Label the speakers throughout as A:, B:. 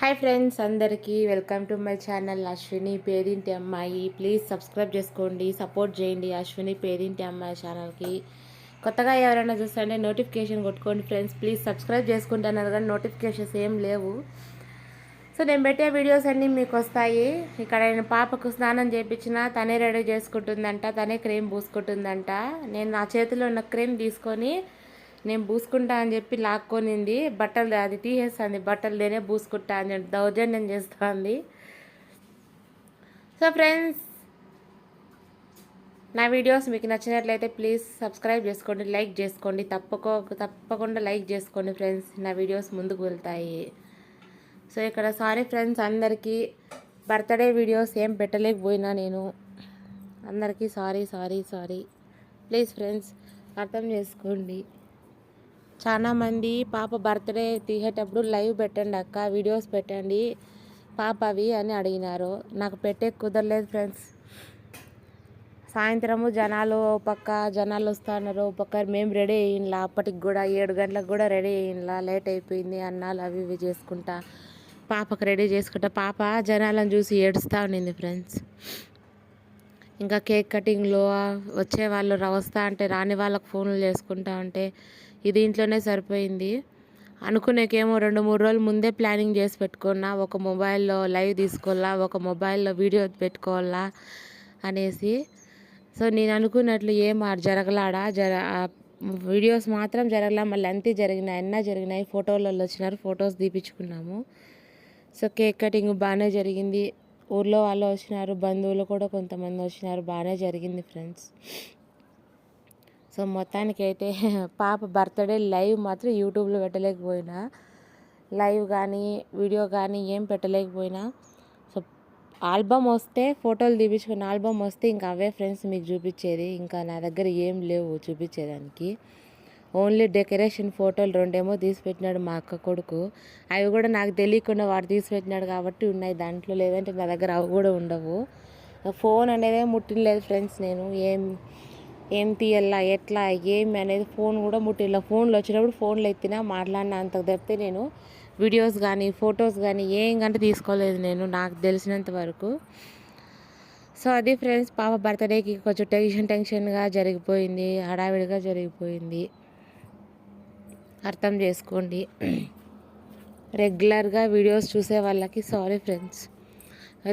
A: Hi friends అందరికీ welcome to my channel Ashwini పేరింటి అమ్మాయి please subscribe చేసుకోండి సపోర్ట్ చేయండి అశ్విని పేరింటి అమ్మాయి ఛానల్కి కొత్తగా ఎవరైనా చూస్తుంటే నోటిఫికేషన్ కొట్టుకోండి ఫ్రెండ్స్ ప్లీజ్ సబ్స్క్రైబ్ చేసుకుంటున్నారు కానీ నోటిఫికేషన్స్ ఏం లేవు. సో నేను పెట్టే వీడియోస్ అన్నీ మీకు వస్తాయి. ఇక్కడ నేను పాపకు స్నానం చేయించిన తనే రెడీ చేసుకుంటుందంట తనే క్రీమ్ పూసుకుంటుందంట. నేను నా చేతిలో ఉన్న క్రీమ్ తీసుకొని నేను పూసుకుంటా అని చెప్పి లాక్కొనింది. బట్టలు అది తీసేస్తుంది. బట్టలుదేనే పూసుకుంటా అని చెప్పి దౌర్జన్యం చేస్తుంది. సో ఫ్రెండ్స్ నా వీడియోస్ మీకు నచ్చినట్లయితే ప్లీజ్ సబ్స్క్రైబ్ చేసుకోండి లైక్ చేసుకోండి. తప్పకో తప్పకుండా లైక్ చేసుకోండి ఫ్రెండ్స్. నా వీడియోస్ ముందుకు వెళ్తాయి. సో ఇక్కడ సారీ ఫ్రెండ్స్ అందరికీ బర్త్డే వీడియోస్ ఏం పెట్టలేకపోయినా నేను. అందరికీ sorry sorry sorry. Please friends అర్థం చేసుకోండి. చాలా మంది పాప బర్త్డే తీసేటప్పుడు లైవ్ పెట్టండి అక్క వీడియోస్ పెట్టండి పాపవి అని అడిగినారు. నాకు పెట్టే కుదరలేదు ఫ్రెండ్స్. సాయంత్రము జనాలు ఓ పక్క జనాలు వస్తున్నారు పక్క మేము రెడీ అయ్యింలా అప్పటికి కూడా ఏడు గంటలకు కూడా రెడీ అయ్యింలా లేట్ అయిపోయింది అన్నాలు అవి ఇవి చేసుకుంటా పాపకు రెడీ చేసుకుంటా. పాప జనాలను చూసి ఏడుస్తూ ఉండింది ఫ్రెండ్స్. ఇంకా కేక్ కటింగ్లో వచ్చే వాళ్ళు రా- వస్తా అంటే రాని వాళ్ళకి ఫోన్లు చేసుకుంటా ఉంటే ఇది ఇంట్లోనే సరిపోయింది. అనుకునేకేమో రెండు మూడు రోజులు ముందే ప్లానింగ్ చేసి పెట్టుకున్నా ఒక మొబైల్లో లైవ్ తీసుకోవాలా ఒక మొబైల్లో వీడియో పెట్టుకోవాలా అనేసి. సో నేను అనుకున్నట్లు ఏం జరగలాడా? జర వీడియోస్ మాత్రం జరగలా మళ్ళీ అంతే జరిగినాయి అన్న జరిగినాయి. ఫోటోలలో వచ్చినారు ఫొటోస్ తీపించుకున్నాము సో కేక్ కటింగ్ బాగానే జరిగింది. ఊర్లో వాళ్ళు వచ్చినారు బంధువులు కూడా కొంతమంది వచ్చినారు బాగానే జరిగింది ఫ్రెండ్స్. సో మొత్తానికి అయితే పాప బర్త్డే లైవ్ మాత్రం యూట్యూబ్లో పెట్టలేకపోయినా. లైవ్ కానీ వీడియో కానీ ఏం పెట్టలేకపోయినా. సో ఆల్బమ్ వస్తే ఫోటోలు తీపించుకున్న ఆల్బమ్ వస్తే ఇంకా అవే ఫ్రెండ్స్ మీకు చూపించేది. ఇంకా నా దగ్గర ఏం లేవు చూపించేదానికి. ఓన్లీ డెకరేషన్ ఫోటోలు రెండేమో తీసి పెట్టినాడు మా అక్క కొడుకు. అవి కూడా నాకు తెలియకుండా వాడు తీసి పెట్టినాడు కాబట్టి ఉన్నాయి. దాంట్లో లేదంటే నా దగ్గర అవి కూడా ఉండవు. ఫోన్ అనేదే ముట్టినలేదు ఫ్రెండ్స్ నేను. ఏం ఏం తీయాలా ఎట్లా ఏమి అనేది ఫోన్ కూడా ముట్టిలా. ఫోన్లు వచ్చినప్పుడు ఫోన్లు ఎత్తినా మాట్లాడినా అంత తప్పితే నేను వీడియోస్ కానీ ఫొటోస్ కానీ ఏం కంటే తీసుకోలేదు నేను నాకు తెలిసినంత వరకు. సో అది ఫ్రెండ్స్ పాప బర్త్డేకి కొంచెం టెన్షన్ టెన్షన్గా జరిగిపోయింది హడావిడిగా జరిగిపోయింది. అర్థం చేసుకోండి. రెగ్యులర్గా వీడియోస్ చూసే వాళ్ళకి సారీ ఫ్రెండ్స్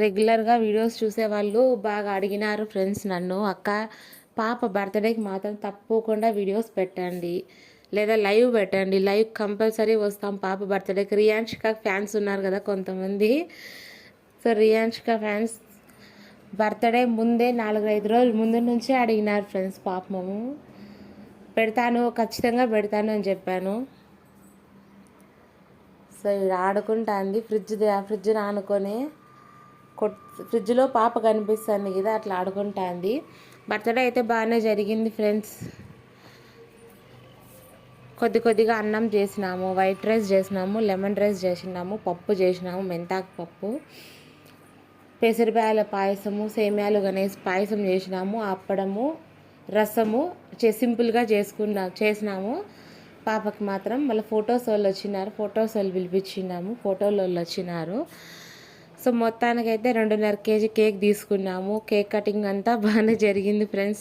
A: రెగ్యులర్గా వీడియోస్ చూసే వాళ్ళు బాగా అడిగినారు ఫ్రెండ్స్ నన్ను అక్క పాప బర్త్డేకి మాత్రం తప్పకుండా వీడియోస్ పెట్టండి. లేదా లైవ్ పెట్టండి. లైవ్ కంపల్సరీ వస్తాం. పాప బర్త్డేకి. రియాన్షికా ఫ్యాన్స్ ఉన్నారు కదా కొంతమంది. సో రియాన్షికా ఫ్యాన్స్ బర్త్డే ముందే నాలుగు ఐదు రోజుల ముందు నుంచే అడిగినారు ఫ్రెండ్స్ పాపము. పెడతాను ఖచ్చితంగా పెడతాను అని చెప్పాను. సో ఇది ఆడుకుంటాంది. ఫ్రిడ్జ్ ఫ్రిడ్జ్ ఆనుకొని కొట్ ఫ్రిడ్జ్లో పాప కనిపిస్తుంది కదా అట్లా ఆడుకుంటాంది. బర్త్డే అయితే బాగానే జరిగింది ఫ్రెండ్స్. కొద్ది కొద్దిగా అన్నం చేసినాము వైట్ రైస్ చేసినాము లెమన్ రైస్ చేసినాము పప్పు చేసినాము మెంతాకు పప్పు పెసరపాయల పాయసము సేమ్యాలు గణేష్ పాయసం చేసినాము అప్పడము రసము చే సింపుల్గా చేసుకున్నా చేసినాము. పాపకి మాత్రం మళ్ళీ ఫొటోస్ వాళ్ళు వచ్చినారు ఫొటోస్ వాళ్ళు పిలిపించినాము ఫోటోలు వాళ్ళు వచ్చినారు. సో మొత్తానికైతే రెండున్నర కేజీ కేక్ తీసుకున్నాము. కేక్ కటింగ్ అంతా బాగానే జరిగింది ఫ్రెండ్స్.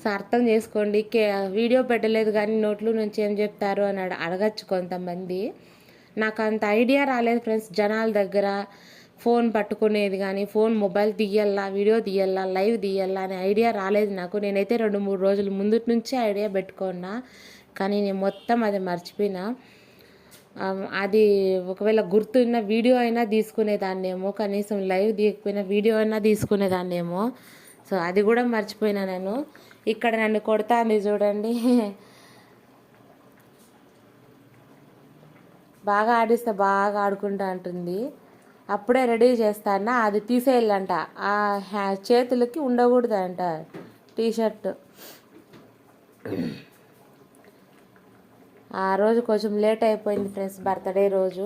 A: సో అర్థం చేసుకోండి కే వీడియో పెట్టలేదు కానీ నోట్లు నుంచి ఏం చెప్తారు అని అడగచ్చు కొంతమంది. నాకు అంత ఐడియా రాలేదు ఫ్రెండ్స్ జనాల దగ్గర ఫోన్ పట్టుకునేది కానీ ఫోన్ మొబైల్ తీయాలా వీడియో తీయాలా లైవ్ తీయాలా అనే ఐడియా రాలేదు నాకు. నేనైతే రెండు మూడు రోజుల ముందు నుంచే ఐడియా పెట్టుకున్నా కానీ నేను మొత్తం అది మర్చిపోయినా. అది ఒకవేళ గుర్తున్న వీడియో అయినా తీసుకునేదాన్నేమో కనీసం లైవ్ తీయకపోయినా వీడియో అయినా తీసుకునేదాన్నేమో. సో అది కూడా మర్చిపోయినా నేను. ఇక్కడ నన్ను కొడతాంది చూడండి. బాగా ఆడిస్తే బాగా ఆడుకుంటా అంటుంది. అప్పుడే రెడీ చేస్తానా అది తీసేయాలంట. ఆ హ్యా చేతులకి ఉండకూడదంట టీషర్ట్. ఆ రోజు కొంచెం లేట్ అయిపోయింది ఫ్రెండ్స్ బర్త్డే రోజు.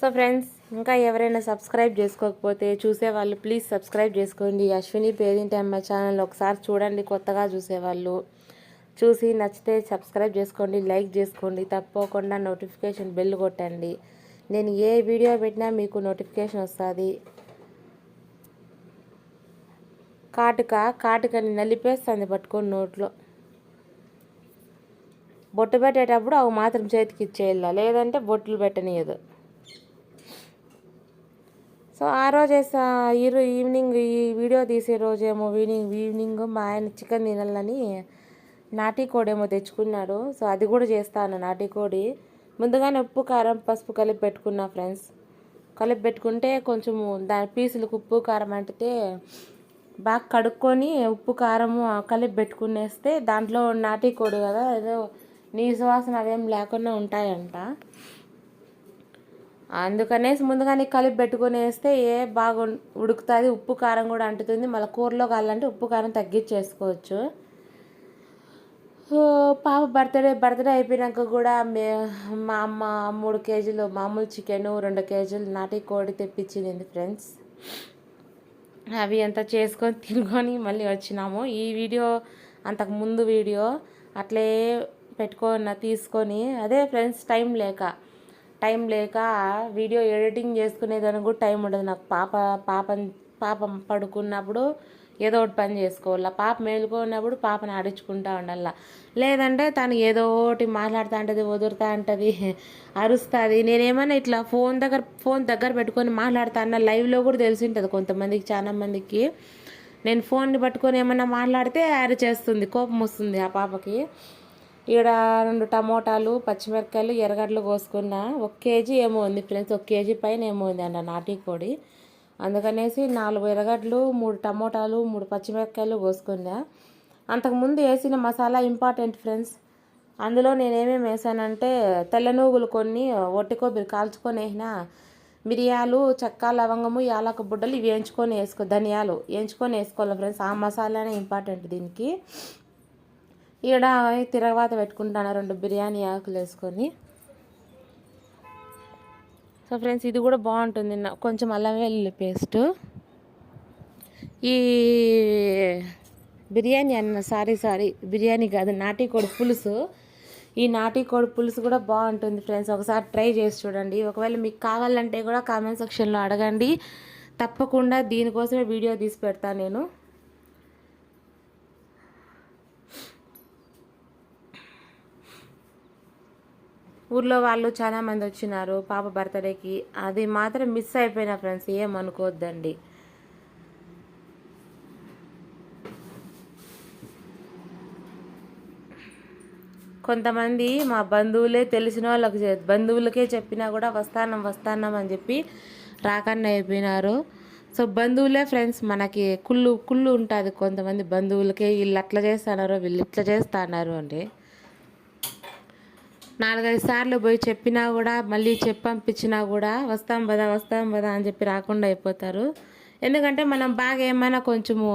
A: సో ఫ్రెండ్స్ ఇంకా ఎవరైనా సబ్స్క్రైబ్ చేసుకోకపోతే చూసేవాళ్ళు ప్లీజ్ సబ్స్క్రైబ్ చేసుకోండి. అశ్విని పేదింటి అమ్మాయి ఛానల్ ఒకసారి చూడండి కొత్తగా చూసేవాళ్ళు. చూసి నచ్చితే సబ్స్క్రైబ్ చేసుకోండి లైక్ చేసుకోండి తప్పకుండా నోటిఫికేషన్ బెల్ కొట్టండి. నేను ఏ వీడియో పెట్టినా మీకు నోటిఫికేషన్ వస్తుంది. కాటుక కాటుకని నలిపేస్తుంది పట్టుకొని నోట్లో. బొట్టు పెట్టేటప్పుడు అవి మాత్రం చేతికి ఇచ్చేయాల లేదంటే బొట్లు పెట్టనీయదు. సో ఆ రోజే ఈరో ఈవినింగ్ ఈ వీడియో తీసే రోజేమో ఈవినింగ్ ఈవినింగ్ మా ఆయన చికెన్ తినాలని నాటి కోడి ఏమో తెచ్చుకున్నాడు. సో అది కూడా చేస్తాను నాటి కోడి. ముందుగానే ఉప్పు కారం పసుపు కలిపి పెట్టుకున్నా ఫ్రెండ్స్. కలిపి పెట్టుకుంటే కొంచెము దాని పీసులకు ఉప్పు కారం అంటితే బాగా కడుక్కొని ఉప్పు కారము కలిపి పెట్టుకునేస్తే దాంట్లో నాటి కోడి కదా ఏదో నీ సువాసన అవేం లేకుండా ఉంటాయంట. అందుకనేసి ముందుగానే కలిపి పెట్టుకునేస్తే ఏ బాగా ఉడుకుతుంది ఉప్పు కారం కూడా అంటుతుంది. మళ్ళీ కూరలో కావాలంటే ఉప్పు కారం తగ్గించేసుకోవచ్చు. పాప బర్త్డే బర్త్డే అయిపోయినాక కూడా మే మా అమ్మ మూడు కేజీలు మామూలు చికెను రెండు కేజీలు నాటి కోడి తెప్పించింది ఫ్రెండ్స్. అవి అంతా చేసుకొని తినుకొని మళ్ళీ వచ్చినాము. ఈ వీడియో అంతకు ముందు వీడియో అట్లే పెట్టుకున్న తీసుకొని అదే ఫ్రెండ్స్ టైం లేక టైం లేక వీడియో ఎడిటింగ్ చేసుకునేదానికి కూడా టైం ఉండదు. నాకు పాప పాప పాపం పడుకున్నప్పుడు ఏదో ఒకటి పని చేసుకోవాల? పాప మేలుకున్నప్పుడు పాపని ఆడించుకుంటా ఉండాల? లేదంటే తను ఏదో ఒకటి మాట్లాడుతూ ఉంటుంది వదురుతూ ఉంటుంది అరుస్తుంది. నేనేమన్నా ఇట్లా ఫోన్ దగ్గర ఫోన్ దగ్గర పెట్టుకొని మాట్లాడుతా అన్న లైవ్లో కూడా తెలిసి ఉంటుంది కొంతమందికి చాలా మందికి. నేను ఫోన్ని పట్టుకొని ఏమన్నా మాట్లాడితే యాడ్ చేస్తుంది కోపం వస్తుంది ఆ పాపకి. ఈడ రెండు టమోటాలు పచ్చిమిరపకాయలు ఎర్రగడ్డలు కోసుకున్న ఒక కేజీ ఏమో ఉంది ఫ్రెండ్స్ ఒక కేజీ పైన ఏమో ఉంది అన్న నాటి కోడి అందుకనేసి నాలుగు ఎర్రగడ్డలు మూడు టమోటాలు మూడు పచ్చిమిరపకాయలు కోసుకున్నా. అంతకుముందు వేసిన మసాలా ఇంపార్టెంట్ ఫ్రెండ్స్. అందులో నేనేమేమి వేసానంటే తెల్ల నువ్వులు కొన్ని ఒట్టి కొబ్బరి కాల్చుకొని వేసిన మిరియాలు చెక్క లవంగము యాలక బుడ్డలు ఇవి వేయించుకొని వేసుకో ధనియాలు వేయించుకొని వేసుకోవాలి ఫ్రెండ్స్. ఆ మసాలానే ఇంపార్టెంట్ దీనికి. ఈడ తిరగవాత పెట్టుకుంటాను రెండు బిర్యానీ ఆకులు వేసుకొని. సో ఫ్రెండ్స్ ఇది కూడా బాగుంటుంది. కొంచెం అల్లం వెల్లుల్లి పేస్ట్. ఈ బిర్యానీ అన్న సారీ సారీ బిర్యానీ కాదు నాటి కోడి పులుసు. ఈ నాటి కోడి పులుసు కూడా బాగుంటుంది ఫ్రెండ్స్. ఒకసారి ట్రై చేసి చూడండి. ఒకవేళ మీకు కావాలంటే కూడా కామెంట్ సెక్షన్లో అడగండి. తప్పకుండా దీనికోసమే వీడియో తీసి పెడతాను నేను. ఊర్లో వాళ్ళు చాలామంది వచ్చినారు పాప బర్త్డేకి. అది మాత్రం మిస్ అయిపోయిన ఫ్రెండ్స్ ఏమనుకోవద్దండి కొంతమంది మా బంధువులే తెలిసిన వాళ్ళకి బంధువులకే చెప్పినా కూడా వస్తానం వస్తానం అని చెప్పి రాకన్నా అయిపోయినారు. సో బంధువులే ఫ్రెండ్స్ మనకి కుళ్ళు కుళ్ళు ఉంటుంది కొంతమంది బంధువులకే వీళ్ళు అట్లా చేస్తున్నారు వీళ్ళు ఇట్లా చేస్తున్నారు అంటే నాలుగైదు సార్లు పోయి చెప్పినా కూడా మళ్ళీ చెప్పి పంపించినా కూడా వస్తాం పదా వస్తాం పదా అని చెప్పి రాకుండా అయిపోతారు. ఎందుకంటే మనం బాగా ఏమైనా కొంచెము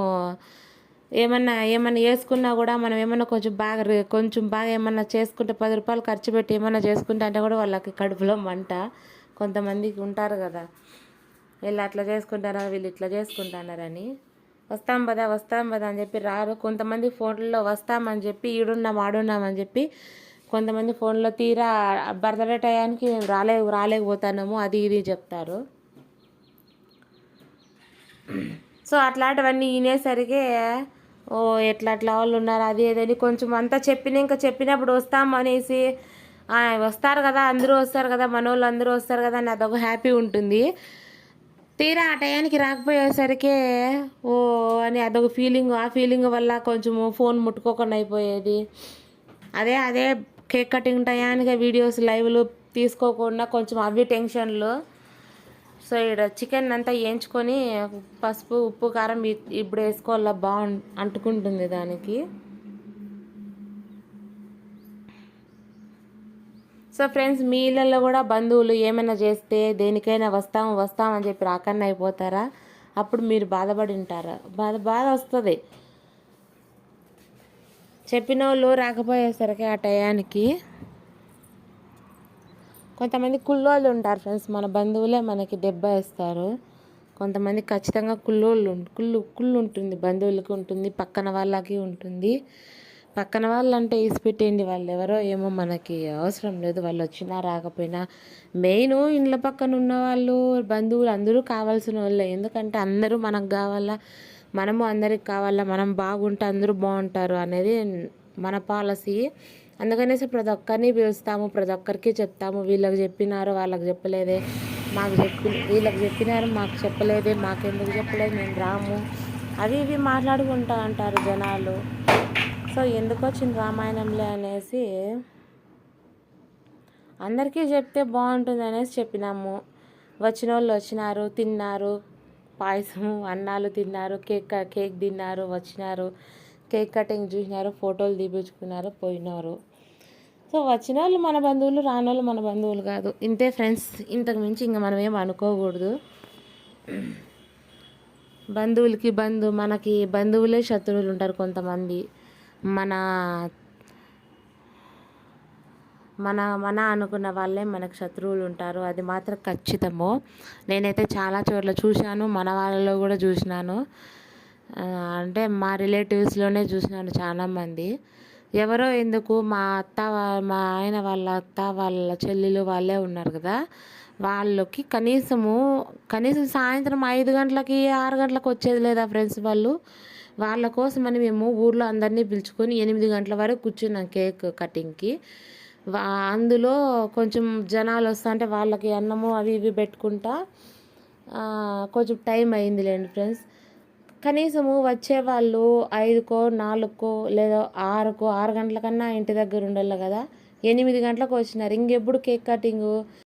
A: ఏమన్నా ఏమన్నా వేసుకున్నా కూడా మనం ఏమన్నా కొంచెం బాగా కొంచెం బాగా ఏమన్నా చేసుకుంటే పది రూపాయలు ఖర్చు పెట్టి ఏమన్నా చేసుకుంటే అంటే కూడా వాళ్ళకి కడుపులో మంట. కొంతమందికి ఉంటారు కదా. వీళ్ళు అట్లా చేసుకుంటారా వీళ్ళు ఇట్లా చేసుకుంటున్నారని వస్తాం పదా వస్తాం పదా అని చెప్పి రారు. కొంతమంది ఫోన్లలో వస్తామని చెప్పి ఈడున్నాం ఆడున్నామని చెప్పి కొంతమంది ఫోన్లో తీరా బర్త్డే టయానికి మేము రాలే రాలేకపోతున్నాము అది ఇది చెప్తారు. సో అట్లాంటివన్నీ వినేసరికి ఓ ఎట్లా అట్లా వాళ్ళు ఉన్నారు అది ఏదని కొంచెం అంతా చెప్పిన ఇంకా చెప్పినప్పుడు వస్తాం అనేసి వస్తారు కదా అందరూ వస్తారు కదా మన వాళ్ళు అందరూ వస్తారు కదా అని అదొక హ్యాపీ ఉంటుంది. తీరా ఆ టయానికి రాకపోయేసరికి ఓ అని అదొక ఫీలింగ్ ఆ ఫీలింగ్ వల్ల కొంచెము ఫోన్ ముట్టుకోకుండా అయిపోయేది. అదే అదే కేక్ కటింగ్ టయానికి వీడియోస్ లైవ్లు తీసుకోకుండా కొంచెం అవి టెన్షన్లు. సో ఇక్కడ చికెన్ అంతా వేయించుకొని పసుపు ఉప్పు కారం ఇప్పుడు వేసుకోవాలా బాగు అంటుకుంటుంది దానికి. సో ఫ్రెండ్స్ మీ ఇళ్ళల్లో కూడా బంధువులు ఏమైనా చేస్తే దేనికైనా వస్తాం వస్తాం అని చెప్పి రాకన్నా అయిపోతారా? అప్పుడు మీరు బాధపడి ఉంటారా? బాధ బాధ వస్తుంది. చెప్పిన వాళ్ళు రాకపోయేసరికి ఆ టయానికి కొంతమంది కుళ్ళోళ్ళు ఉంటారు ఫ్రెండ్స్. మన బంధువులే మనకి దెబ్బ వేస్తారు. కొంతమంది ఖచ్చితంగా కుల్లోళ్ళు కుళ్ళు కుళ్ళు ఉంటుంది బంధువులకి ఉంటుంది పక్కన వాళ్ళకి ఉంటుంది. పక్కన వాళ్ళంటే ఇసిపెట్టేయండి వాళ్ళు ఎవరో ఏమో మనకి అవసరం లేదు. వాళ్ళు వచ్చినా రాకపోయినా మెయిన్ ఇండ్ల పక్కన ఉన్న వాళ్ళు బంధువులు అందరూ కావాల్సిన వాళ్ళే. ఎందుకంటే అందరూ మనకు కావాలా? మనము అందరికి కావాలా మనం బాగుంటే అందరూ బాగుంటారు అనేది మన పాలసీ. అందుకనేసి ప్రతి ఒక్కరిని పిలుస్తాము ప్రతి ఒక్కరికి చెప్తాము. వీళ్ళకి చెప్పినారు వాళ్ళకి చెప్పలేదే మాకు చెప్పి వీళ్ళకి చెప్పినారు మాకు చెప్పలేదే మాకెందుకు చెప్పలేదు మేము రాము. అవి ఇవి మాట్లాడుకుంటా అంటారు జనాలు. సో ఎందుకు వచ్చింది రామాయణంలే అనేసి అందరికీ చెప్తే బాగుంటుంది అనేసి చెప్పినాము. వచ్చిన వాళ్ళు వచ్చినారు తిన్నారు పాయసం అన్నాలు తిన్నారు కేక్ కేక్ తిన్నారు వచ్చినారు. కేక్ కటింగ్ చూసినారు ఫోటోలు తీపించుకున్నారు పోయినారు. సో వచ్చిన వాళ్ళు మన బంధువులు రాని వాళ్ళు మన బంధువులు కాదు. ఇంతే ఫ్రెండ్స్ ఇంతకు మించి ఇంకా మనం ఏం అనుకోకూడదు. బంధువులకి బంధు మనకి బంధువులే శత్రువులు ఉంటారు కొంతమంది. మన మన మన అనుకున్న వాళ్ళే మనకు శత్రువులు ఉంటారు. అది మాత్రం ఖచ్చితము. నేనైతే చాలా చోట్ల చూశాను మన వాళ్ళలో కూడా చూసినాను. అంటే మా రిలేటివ్స్లోనే చూసినాను చాలామంది. ఎవరో ఎందుకు మా అత్త మా ఆయన వాళ్ళ అత్త వాళ్ళ చెల్లెలు వాళ్ళే ఉన్నారు కదా. వాళ్ళకి కనీసము కనీసం సాయంత్రం ఐదు గంటలకి ఆరు గంటలకు వచ్చేది లేదా ఫ్రెండ్స్ వాళ్ళు? వాళ్ళ కోసమని మేము ఊర్లో అందరినీ పిలుచుకొని ఎనిమిది గంటల వరకు కూర్చున్నాం కేక్ కటింగ్కి. అందులో కొంచెం జనాలు వస్తుంటే వాళ్ళకి అన్నము అవి ఇవి పెట్టుకుంటా. కొంచెం టైం అయిందిలేండి ఫ్రెండ్స్. కనీసము వచ్చేవాళ్ళు ఐదుకో నాలుగుకో లేదా ఆరుకో ఆరు గంటల కన్నా ఇంటి దగ్గర ఉండాలి కదా. ఎనిమిది గంటలకు వచ్చినారు. ఇంకెప్పుడు కేక్ కటింగు?